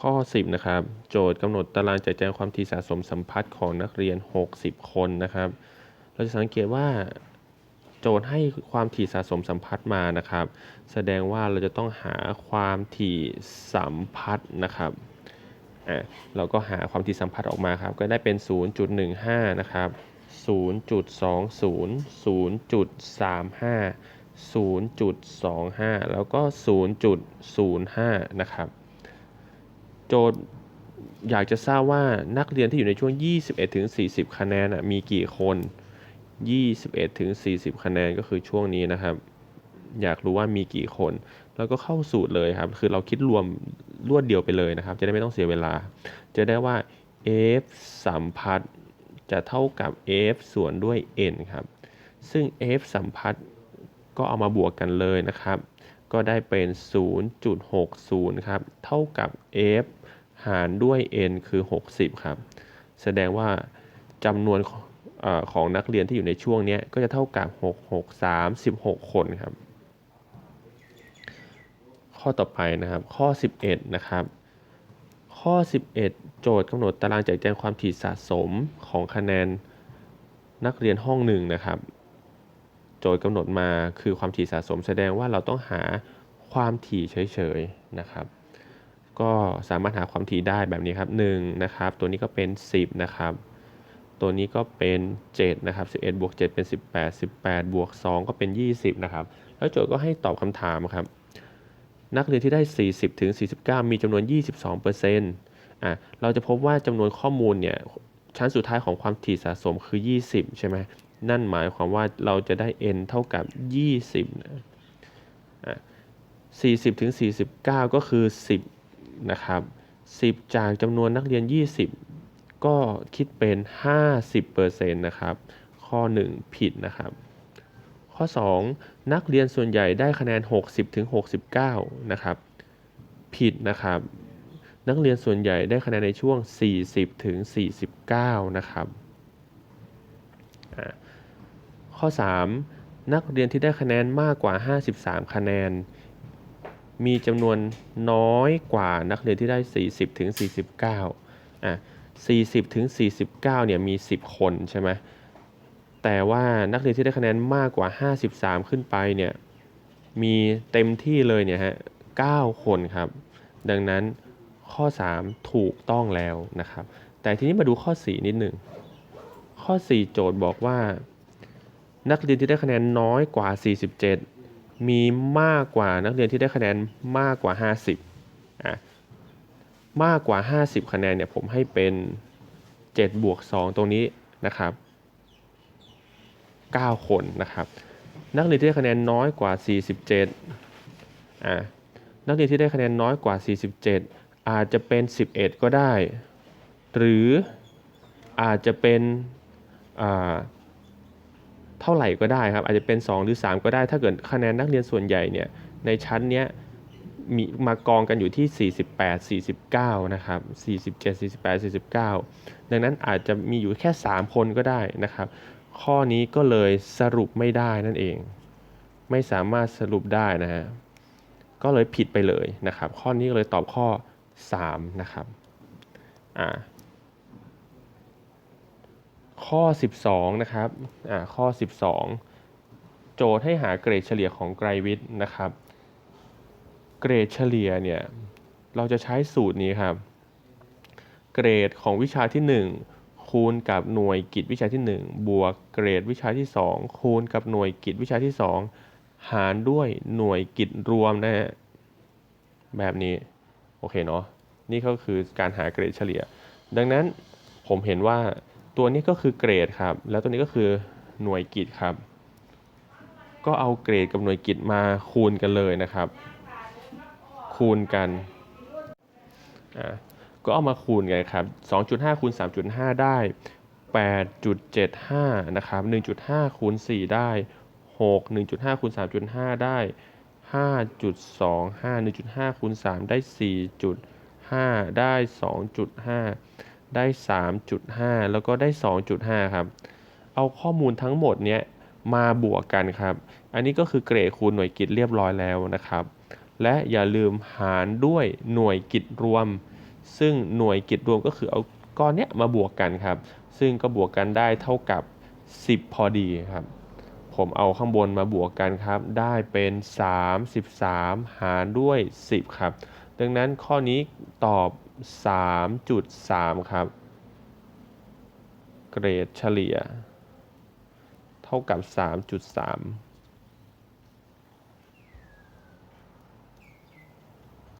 ข้อ 10 นะครับ โจทย์กำหนดตารางแจกแจงความถี่สะสมสัมพัทธ์ของนักเรียน 60 คนนะครับ เราจะสังเกตว่าโจทย์ให้ความถี่สะสมสัมพัทธ์มานะครับ แสดงว่าเราจะต้องหาความถี่สัมพัทธ์นะครับอะเราก็หาความถี่สัมพัทธ์ออกมาครับ ก็ได้เป็น 0.15 นะครับ 0.20 0.35 0.25 แล้วก็ 0.05 นะครับ โจทย์อยากจะทราบว่านักเรียนที่อยู่ในช่วง 21ถึง40 คะแนนนะมีกี่คน 21ถึง40 คะแนนก็คือช่วงนี้นะครับ อยากรู้ว่ามีกี่คน แล้วก็เข้าสูตรเลยครับ คือเราคิดรวมรวดเดียวไปเลยนะครับ จะได้ไม่ต้องเสียเวลา จะได้ว่า f สัมพัทธ์จะเท่ากับ f ส่วนด้วย n ครับ ซึ่ง f สัมพัทธ์ก็เอามาบวกกันเลยนะครับ ก็ได้เป็น 0.60 ครับ เท่ากับ f หารด้วย n คือ 60 ครับ แสดงว่าจำนวนอของนักเรียนที่อยู่ในช่วงนี้ก็จะเท่ากับ 6 6 36คนครับ ข้อต่อไปนะครับ ข้อ 11 นะครับ ข้อ 11 โจทย์กำหนดตารางแจกแจงความถี่สะสมของคะแนนนักเรียนห้องหนึ่งนะครับ โจทย์กำหนดมาคือความถี่สะสมแสดงว่าเราต้องหาความถี่เฉยๆนะครับ ก็สามารถหาความถี่ได้แบบนี้ครับ1นะครับตัวนี้ก็เป็น 10นะครับตัวนี้ก็เป็น7นะครับ11บวก7เป็น 18 18บวก2ก็เป็น 20นะครับแล้วโจทย์ก็ให้ตอบคำถามครับนักเรียนที่ได้ 40ถึง49 มีจำนวน 22เปอร์เซ็นต์อะเราจะพบว่าจำนวนข้อมูลเนี่ยชั้นสุดท้ายของความถี่สะสมคือ 20 ใช่ไหม นั่นหมายความว่าเราจะได้ n เท่ากับ 20นะ40ถึง49 ก็คือ 10 นะครับ 10 จากจำนวนนักเรียน 20 ก็คิดเป็น 50%นะครับ ข้อ 1 ผิดนะครับ ข้อ 2 นักเรียนส่วนใหญ่ได้คะแนน 60ถึง69 นะครับ ผิดนะครับ นักเรียนส่วนใหญ่ได้คะแนนในช่วง 40ถึง49 นะครับ อ่า ข้อ 3 นักเรียนที่ได้คะแนนมากกว่า 53 คะแนน มีจำนวนน้อยกว่านักเรียนที่ได้ 40ถึง49อะ40ถึง49เนี่ยมี 10 คนใช่ไหมแต่ว่านักเรียนที่ได้คะแนนมากกว่า 53 ขึ้นไปเนี่ยมีเต็มที่เลยเนี่ยฮะ9คนครับ ดังนั้นข้อ 3 ถูกต้องแล้วนะครับ แต่ทีนี้มาดูข้อ 4 นิดหนึ่ง ข้อ 4 โจทย์บอกว่า นักเรียนที่ได้คะแนนน้อยกว่า 47 มีมากกว่านักเรียนที่ได้คะแนนมากกว่า 50อะมากกว่า 50 คะแนนเนี่ยผมให้เป็น 7 บวก 2 ตรงนี้นะครับ 9 คนนะครับ นักเรียนที่ได้คะแนนน้อยกว่า 47อะนักเรียนที่ได้คะแนนน้อยกว่า 47 อาจจะเป็น 11 ก็ได้ หรืออาจจะเป็นอ่า เท่าไหร่ก็ได้ครับ อาจจะเป็น 2 หรือ 3 ก็ได้ ถ้าเกิดคะแนนนักเรียนส่วนใหญ่เนี่ยในชั้นเนี้ยมีมากองกันอยู่ที่ 48 49 นะครับ 47 48 49 ดังนั้นอาจจะมีอยู่แค่ 3 คนก็ได้นะครับ ข้อนี้ก็เลยสรุปไม่ได้นั่นเอง ไม่สามารถสรุปได้นะฮะ ก็เลยผิดไปเลยนะครับ ข้อนี้ก็เลยตอบข้อ 3 นะครับ อ่า ข้อ 12 นะครับอ่าข้อ 12 โจทย์ให้หาเกรดเฉลี่ยของไกรวิทย์นะครับ เกรดเฉลี่ยเนี่ยเราจะใช้สูตรนี้ครับ เกรดของวิชาที่ 1 คูณกับหน่วยกิจวิชาที่ 1 บวกเกรดวิชาที่ 2 คูณกับหน่วยกิจวิชาที่ 2 หารด้วยหน่วยกิจรวมนะฮะแบบนี้ โอเคเนาะนี่ก็คือการหาเกรดเฉลี่ย ดังนั้นผมเห็นว่า ตัวนี้ก็คือเกรดครับ แล้วตัวนี้ก็คือหน่วยกิจครับ ก็เอาเกรดกับหน่วยกิจมาคูณกันเลยนะครับ คูณกันอ่าก็เอามาคูณกันครับ 2.5คูณ3.5 ได้ 8.75 นะครับ 1.5คูณ4ได้ 6 1.5คูณ3.5 ได้ 5.25 1.5คูณ3ได้ 4.5 ได้ 2.5 ได้ 3.5 แล้วก็ได้ 2.5 ครับ เอาข้อมูลทั้งหมดเนี้ยมาบวกกันครับ อันนี้ก็คือเกรดคูณหน่วยกิจเรียบร้อยแล้วนะครับ และอย่าลืมหารด้วยหน่วยกิจรวม ซึ่งหน่วยกิจรวมก็คือเอาก้อนเนี้ยมาบวกกันครับ ซึ่งก็บวกกันได้เท่ากับ 10 พอดีครับ ผมเอาข้างบนมาบวกกันครับ ได้เป็น 33 หารด้วย 10 ครับ ดังนั้นข้อนี้ตอบ 3.3 ครับ เกรดเฉลี่ย เท่ากับ 3.3